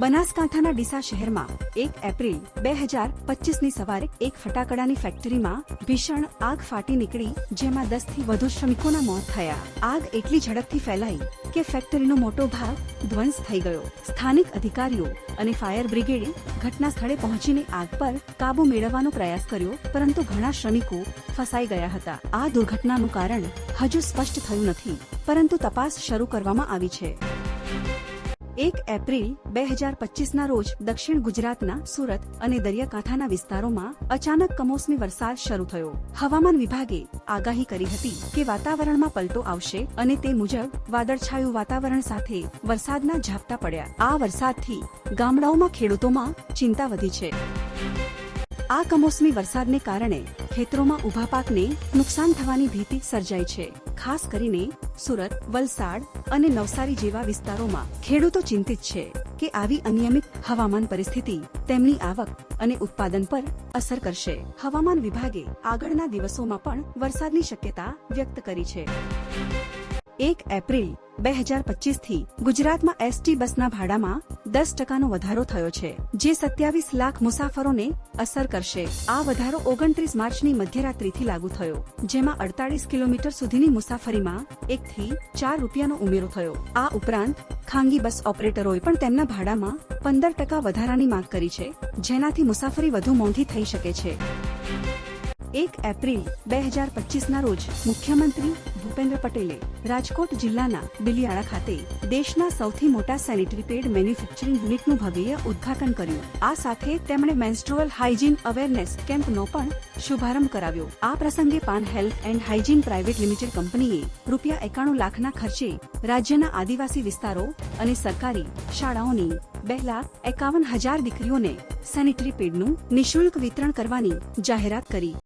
બનાસકાંઠાના ડીસા શહેરમાં એક એપ્રિલ બે હજાર પચીસની સવારે એક ફટાકડાની ફેક્ટરીમાં ભીષણ આગ ફાટી નીકળી, જેમાં દસથી વધુ શ્રમિકોના મોત થયા. આગ એટલી ઝડપથી ફેલાઈ કે ફેક્ટરીનો મોટો ભાગ ધ્વંસ થઈ ગયો. સ્થાનિક અધિકારીઓ અને ફાયર બ્રિગેડે ઘટના સ્થળે પહોંચીને આગ પર કાબુ મેળવવાનો પ્રયાસ કર્યો, પરંતુ ઘણા શ્રમિકો ફસાઈ ગયા હતા. આ દુર્ઘટનાનું કારણ હજુ સ્પષ્ટ થયું નથી, પરંતુ તપાસ શરૂ કરવામાં આવી છે. એક એપ્રિલ બે હજાર પચીસના રોજ દક્ષિણ ગુજરાતના સુરત અને દરિયાકાંઠાના વિસ્તારોમાં અચાનક કમોસમી વરસાદ શરૂ થયો. હવામાન વિભાગે આગાહી કરી હતી કે વાતાવરણમાં પલટો આવશે અને તે મુજબ વાદળછાયું વાતાવરણ સાથે વરસાદના ઝાપટા પડ્યા. આ વરસાદથી ગામડાઓમાં ખેડૂતોમાં ચિંતા વધી છે. આ કમોસમી વરસાદને કારણે ખેતરોમાં ઊભા પાકને નુકસાન થવાની ભીતિ સર્જાઈ છે. ખાસ કરીને સુરત, વલસાડ અને નવસારી જેવા વિસ્તારોમાં ખેડૂતો ચિંતિત છે કે આવી અનિયમિત હવામાન પરિસ્થિતિ તેમની આવક અને ઉત્પાદન પર અસર કરશે. હવામાન વિભાગે આગળના દિવસોમાં પણ વરસાદની શક્યતા વ્યક્ત કરી છે. એક એપ્રિલ, બે હજાર પચીસથી ગુજરાતમાં એસટી બસના ભાડામાં દસ ટકાનો વધારો થયો છે, જે સત્યાવીસ લાખ મુસાફરોને અસર કરશે. આ વધારો ઓગણત્રીસ માર્ચની મધ્યરાત્રિથી લાગુ થયો, જેમાં અડતાલીસ કિલોમીટર સુધીની મુસાફરીમાં એક થી ચાર રૂપિયાનો ઉમેરો થયો. આ ઉપરાંત, ખાનગી બસ ઓપરેટરોએ પણ તેમના ભાડામાં પંદર ટકા વધારાની માંગ કરી છે, જેનાથી મુસાફરી વધુ મોંઘી થઈ શકે છે. એક એપ્રિલ બે હજાર પચીસના રોજ મુખ્યમંત્રી ભૂપેન્દ્ર પટેલે રાજકોટ જિલ્લાના બિલિયાળા ખાતે દેશના સૌથી મોટા સેનિટરી પેડ મેન્યુફેક્ચરિંગ યુનિટનું ભવ્ય ઉદ્ઘાટન કર્યું. આ સાથે તેમણે મેન્સ્ટ્રુઅલ હાઇજીન અવેરનેસ કેમ્પનો પણ શુભારંભ કરાવ્યો. આ પ્રસંગે Pan health and hygiene private limited કંપનીએ રૂપિયા એકાણું લાખના ખર્ચે રાજ્યના આદિવાસી વિસ્તારો અને સરકારી શાળાઓની બે લાખ એકાવન હજાર દીકરીઓને સેનિટરી પેડનું નિઃશુલ્ક વિતરણ કરવાની જાહેરાત કરી.